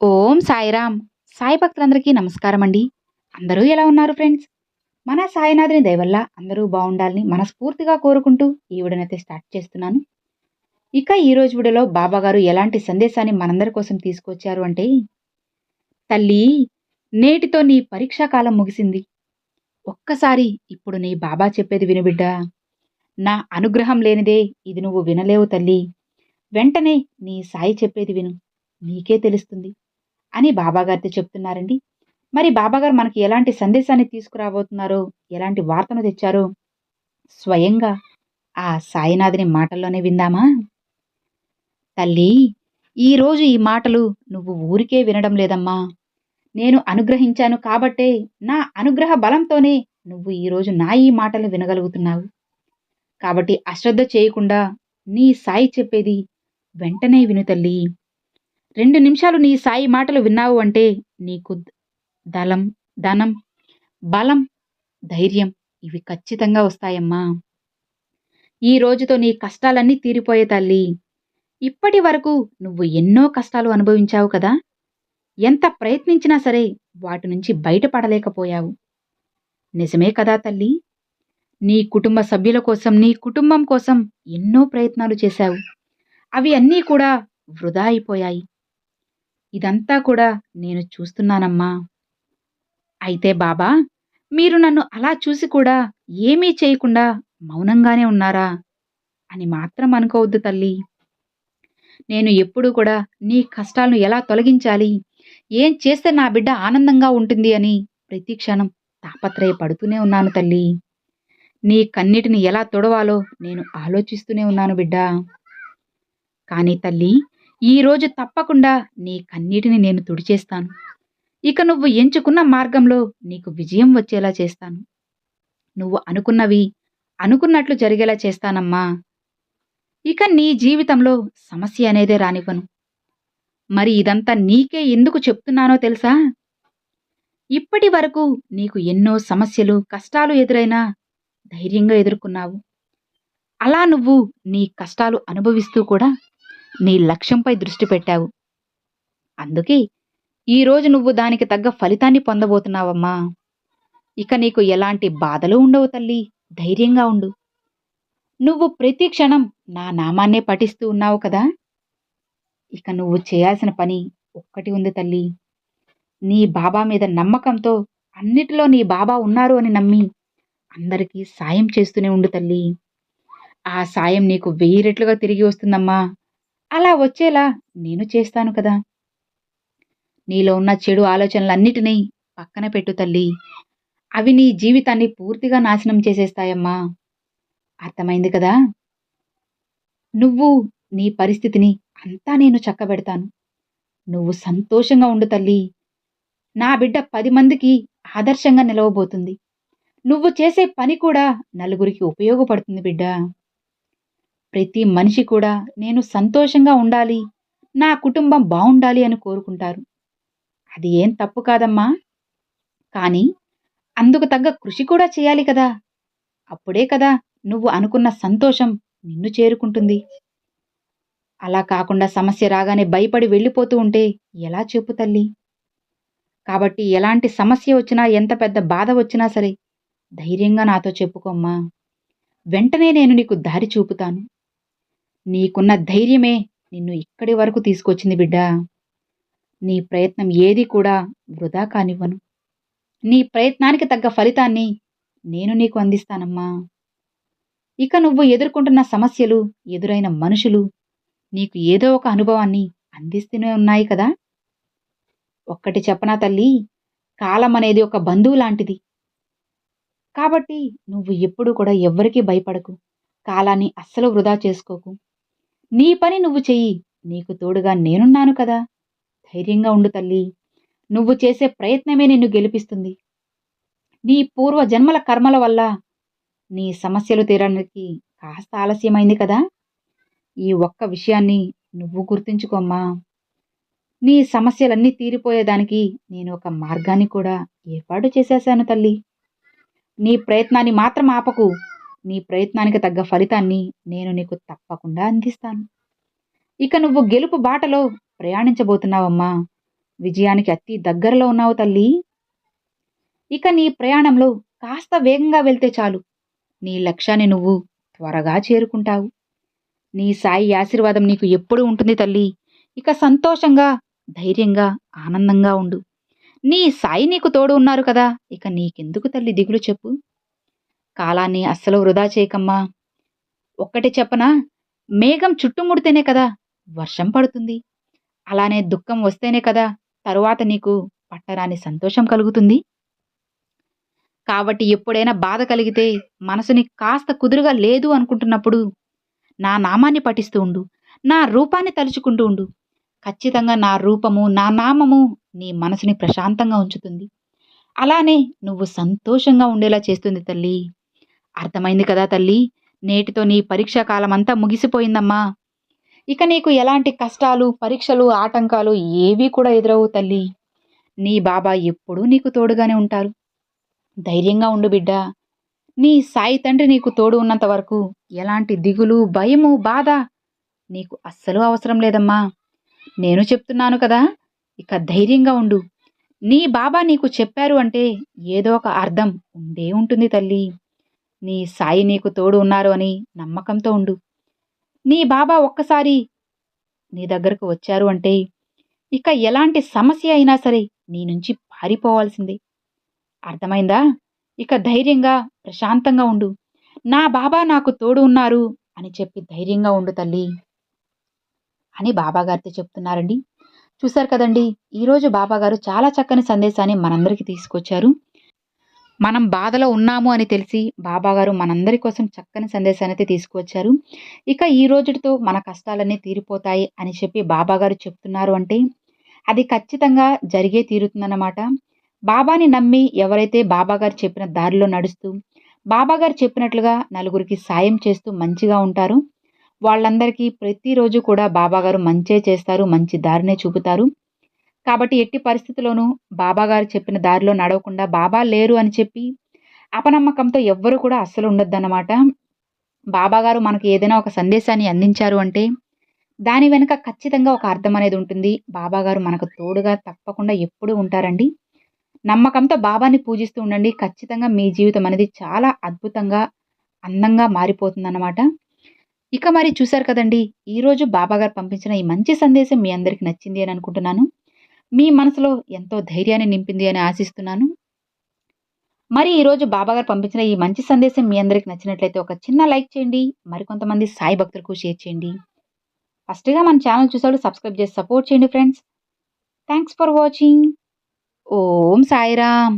ఓం సాయిరామ్. సాయి భక్తులందరికీ నమస్కారం అండి అందరూ ఎలా ఉన్నారు ఫ్రెండ్స్? మన సాయినాథుని దయవల్ల అందరూ బాగుండాలని మనస్ఫూర్తిగా కోరుకుంటూ ఈ విడనైతే స్టార్ట్ చేస్తున్నాను. ఇక ఈరోజు వీడియోలో బాబా గారు ఎలాంటి సందేశాన్ని మనందరి కోసం తీసుకొచ్చారు అంటే తల్లి నేటితో నీ పరీక్షా కాలం ముగిసింది. ఒక్కసారి ఇప్పుడు నీ బాబా చెప్పేది వినుబిడ్డ నా అనుగ్రహం లేనిదే ఇది నువ్వు వినలేవు తల్లి. వెంటనే నీ సాయి చెప్పేది విను. నీకే తెలుస్తుంది. అని బాబాగారితో చెప్తున్నారండి. మరి బాబాగారు మనకి ఎలాంటి సందేశాన్ని తీసుకురాబోతున్నారో? ఎలాంటి వార్తను తెచ్చారో? స్వయంగా ఆ సాయినాథుని మాటల్లోనే విందామా? తల్లి ఈరోజు ఈ మాటలు నువ్వు ఊరికే వినడం లేదమ్మా. నేను అనుగ్రహించాను కాబట్టే నా అనుగ్రహ బలంతోనే నువ్వు ఈరోజు నా ఈ మాటలు వినగలుగుతున్నావు. కాబట్టి అశ్రద్ధ చేయకుండా నీ సాయి చెప్పేది వెంటనే విను తల్లి. రెండు నిమిషాలు నీ సాయి మాటలు విన్నావు అంటే నీకు దళం ధనం బలం ధైర్యం ఇవి ఖచ్చితంగా వస్తాయమ్మా. ఈ రోజుతో నీ కష్టాలన్నీ తీరిపోయే తల్లి. ఇప్పటి వరకు నువ్వు ఎన్నో కష్టాలు అనుభవించావు కదా. ఎంత ప్రయత్నించినా సరే వాటి నుంచి బయటపడలేకపోయావు. నిజమే కదా తల్లి. నీ కుటుంబ సభ్యుల కోసం నీ కుటుంబం కోసం ఎన్నో ప్రయత్నాలు చేశావు. అవి అన్నీ కూడా వృధా అయిపోయాయి. ఇదంతా కూడా నేను చూస్తున్నానమ్మా. అయితే బాబా మీరు నన్ను అలా చూసి కూడా ఏమీ చేయకుండా మౌనంగానే ఉన్నారా? అని మాత్రం అనుకోవద్దు తల్లి. నేను ఎప్పుడూ కూడా నీ కష్టాలను ఎలా తొలగించాలి? ఏం చేస్తే నా బిడ్డ ఆనందంగా ఉంటుంది అని ప్రతి క్షణం తాపత్రయపడుతూనే ఉన్నాను తల్లి. నీ కన్నిటిని ఎలా తొడవాలో నేను ఆలోచిస్తూనే ఉన్నాను బిడ్డ. కానీ తల్లి ఈరోజు తప్పకుండా నీ కన్నీటిని నేను తుడిచేస్తాను. ఇక నువ్వు ఎంచుకున్న మార్గంలో నీకు విజయం వచ్చేలా చేస్తాను. నువ్వు అనుకున్నవి అనుకున్నట్లు జరిగేలా చేస్తానమ్మా. ఇక నీ జీవితంలో సమస్య అనేదే రానివ్వను. మరి ఇదంతా నీకే ఎందుకు చెప్తున్నానో తెలుసా? ఇప్పటి వరకు నీకు ఎన్నో సమస్యలు కష్టాలు ఎదురైనా ధైర్యంగా ఎదుర్కొన్నావు. అలా నువ్వు నీ కష్టాలు అనుభవిస్తూ కూడా నీ లక్ష్యంపై దృష్టి పెట్టావు. అందుకే ఈరోజు నువ్వు దానికి తగ్గ ఫలితాన్ని పొందబోతున్నావమ్మా. ఇక నీకు ఎలాంటి బాధలు ఉండవు తల్లి. ధైర్యంగా ఉండు. నువ్వు ప్రతి క్షణం నా నామాన్నే పఠిస్తూ ఉన్నావు కదా? ఇక నువ్వు చేయాల్సిన పని ఒక్కటి ఉంది తల్లి. నీ బాబా మీద నమ్మకంతో అన్నిటిలో నీ బాబా ఉన్నారు అని నమ్మి అందరికీ సాయం చేస్తూనే ఉండు తల్లి. ఆ సాయం నీకు వెయ్యి రెట్లుగా తిరిగి వస్తుందమ్మా. అలా వచ్చేలా నేను చేస్తాను కదా. నీలో ఉన్న చెడు ఆలోచనలన్నిటినీ పక్కన పెట్టు తల్లి. అవి నీ జీవితాన్ని పూర్తిగా నాశనం చేసేస్తాయమ్మా. అర్థమైంది కదా? నువ్వు నీ పరిస్థితిని అంతా నేను చక్కబెడతాను. నువ్వు సంతోషంగా ఉండు తల్లి. నా బిడ్డ పది మందికి ఆదర్శంగా నిలవబోతుంది. నువ్వు చేసే పని కూడా నలుగురికి ఉపయోగపడుతుంది బిడ్డ. ప్రతి మనిషి కూడా నేను సంతోషంగా ఉండాలి నా కుటుంబం బాగుండాలి అని కోరుకుంటారు. అది ఏం తప్పు కాదమ్మా. కానీ అందుకు తగ్గ కృషి కూడా చేయాలి కదా. అప్పుడే కదా నువ్వు అనుకున్న సంతోషం నిన్ను చేరుకుంటుంది. అలా కాకుండా సమస్య రాగానే భయపడి వెళ్ళిపోతూ ఉంటే ఎలా చెప్పు తల్లి? కాబట్టి ఎలాంటి సమస్య వచ్చినా ఎంత పెద్ద బాధ వచ్చినా సరే ధైర్యంగా నాతో చెప్పుకోమ్మా. వెంటనే నేను నీకు దారి చూపుతాను. నీకున్న ధైర్యమే నిన్ను ఇక్కడి వరకు తీసుకొచ్చింది బిడ్డా. నీ ప్రయత్నం ఏది కూడా వృధా కానివ్వను. నీ ప్రయత్నానికి తగ్గ ఫలితాన్ని నేను నీకు అందిస్తానమ్మా. ఇక నువ్వు ఎదుర్కొంటున్న సమస్యలు ఎదురైన మనుషులు నీకు ఏదో ఒక అనుభవాన్ని అందిస్తూనే ఉన్నాయి కదా. ఒక్కటి చెప్పనా తల్లి? కాలం అనేది ఒక బంధువు లాంటిది. కాబట్టి నువ్వు ఎప్పుడూ కూడా ఎవ్వరికీ భయపడకు. కాలాన్ని అస్సలు వృధా చేసుకోకు. నీ పని నువ్వు చెయ్యి. నీకు తోడుగా నేనున్నాను కదా. ధైర్యంగా ఉండు తల్లి. నువ్వు చేసే ప్రయత్నమే నిన్ను గెలిపిస్తుంది. నీ పూర్వ జన్మల కర్మల వల్ల నీ సమస్యలు తీరడానికి కాస్త ఆలస్యమైంది కదా. ఈ ఒక్క విషయాన్ని నువ్వు గుర్తుంచుకోమ్మా. నీ సమస్యలన్నీ తీరిపోయేదానికి నేను ఒక మార్గాన్ని కూడా ఏర్పాటు చేసేశాను తల్లి. నీ ప్రయత్నాన్ని మాత్రం ఆపకు. నీ ప్రయత్నానికి తగ్గ ఫలితాన్ని నేను నీకు తప్పకుండా అందిస్తాను. ఇక నువ్వు గెలుపు బాటలో ప్రయాణించబోతున్నావమ్మా. విజయానికి అతి దగ్గరలో ఉన్నావు తల్లి. ఇక నీ ప్రయాణంలో కాస్త వేగంగా వెళ్తే చాలు. నీ లక్ష్యాన్ని నువ్వు త్వరగా చేరుకుంటావు. నీ సాయి ఆశీర్వాదం నీకు ఎప్పుడు ఉంటుంది తల్లి. ఇక సంతోషంగా ధైర్యంగా ఆనందంగా ఉండు. నీ సాయి నీకు తోడు ఉన్నారు కదా. ఇక నీకెందుకు తల్లి దిగులు చెప్పు. కాలాన్ని అస్సలు వృధా చేయకమ్మా. ఒక్కటి చెప్పనా? మేఘం చుట్టుముడితేనే కదా వర్షం పడుతుంది. అలానే దుఃఖం వస్తేనే కదా తరువాత నీకు పట్టరాని సంతోషం కలుగుతుంది. కాబట్టి ఎప్పుడైనా బాధ కలిగితే మనసుని కాస్త కుదురుగా లేదు అనుకుంటున్నప్పుడు నా నామాన్ని పఠిస్తూ ఉండు నా రూపాన్ని తలుచుకుంటూ ఉండు. ఖచ్చితంగా నా రూపము నా నామము నీ మనసుని ప్రశాంతంగా ఉంచుతుంది. అలానే నువ్వు సంతోషంగా ఉండేలా చేస్తుంది తల్లి. అర్థమైంది కదా తల్లి? నేటితో నీ పరీక్షా కాలం అంతా ముగిసిపోయిందమ్మా. ఇక నీకు ఎలాంటి కష్టాలు పరీక్షలు ఆటంకాలు ఏవీ కూడా ఎదురవు తల్లి. నీ బాబా ఎప్పుడూ నీకు తోడుగానే ఉంటారు. ధైర్యంగా ఉండు బిడ్డ. నీ సాయి తండ్రి నీకు తోడు ఉన్నంత వరకు ఎలాంటి దిగులు భయము బాధ నీకు అస్సలు అవసరం లేదమ్మా. నేను చెప్తున్నాను కదా ఇక ధైర్యంగా ఉండు. నీ బాబా నీకు చెప్పారు అంటే ఏదో ఒక అర్థం ఉండే ఉంటుంది తల్లి. నీ సాయి నీకు తోడు ఉన్నారు అని నమ్మకంతో ఉండు. నీ బాబా ఒక్కసారి నీ దగ్గరకు వచ్చారు అంటే ఇక ఎలాంటి సమస్య అయినా సరే నీ నుంచి పారిపోవాల్సిందే. అర్థమైందా? ఇక ధైర్యంగా ప్రశాంతంగా ఉండు. నా బాబా నాకు తోడు ఉన్నారు అని చెప్పి ధైర్యంగా ఉండు తల్లి అని బాబాగారితో చెప్తున్నారండి. చూశారు కదండి ఈరోజు బాబాగారు చాలా చక్కని సందేశాన్ని మనందరికీ తీసుకొచ్చారు. మనం బాధలో ఉన్నాము అని తెలిసి బాబాగారు మనందరి కోసం చక్కని సందేశాన్ని అయితే తీసుకువచ్చారు. ఇక ఈ రోజుతో మన కష్టాలన్నీ తీరిపోతాయి అని చెప్పి బాబాగారు చెప్తున్నారు అంటే అది ఖచ్చితంగా జరిగే తీరుతుందన్నమాట. బాబాని నమ్మి ఎవరైతే బాబాగారు చెప్పిన దారిలో నడుస్తూ బాబాగారు చెప్పినట్లుగా నలుగురికి సాయం చేస్తూ మంచిగా ఉంటారు వాళ్ళందరికీ ప్రతిరోజు కూడా బాబాగారు మంచే చేస్తారు మంచి దారినే చూపుతారు. కాబట్టి ఎట్టి పరిస్థితిలోనూ బాబాగారు చెప్పిన దారిలో నడవకుండా బాబా లేరు అని చెప్పి అపనమ్మకంతో ఎవ్వరూ కూడా అస్సలు ఉండొద్దన్నమాట. బాబాగారు మనకి ఏదైనా ఒక సందేశాన్ని అందించారు అంటే దాని వెనుక ఖచ్చితంగా ఒక అర్థం అనేది ఉంటుంది. బాబాగారు మనకు తోడుగా తప్పకుండా ఎప్పుడూ ఉంటారండి. నమ్మకంతో బాబాని పూజిస్తూ ఉండండి. ఖచ్చితంగా మీ జీవితం అనేది చాలా అద్భుతంగా అందంగా మారిపోతుందన్నమాట. ఇక మరి చూశారు కదండి ఈరోజు బాబాగారు పంపించిన ఈ మంచి సందేశం మీ అందరికి నచ్చింది అని అనుకుంటున్నాను. మీ మనసులో ఎంతో ధైర్యాన్ని నింపింది అని ఆశిస్తున్నాను. మరి ఈరోజు బాబాగారు పంపించిన ఈ మంచి సందేశం మీ అందరికి నచ్చినట్లయితే ఒక చిన్న లైక్ చేయండి మరికొంతమంది సాయి భక్తులకు షేర్ చేయండి. ఫస్ట్గా మన ఛానల్ చూసాడు సబ్స్క్రైబ్ చేసి సపోర్ట్ చేయండి friends. Thanks for watching. Om Sairam.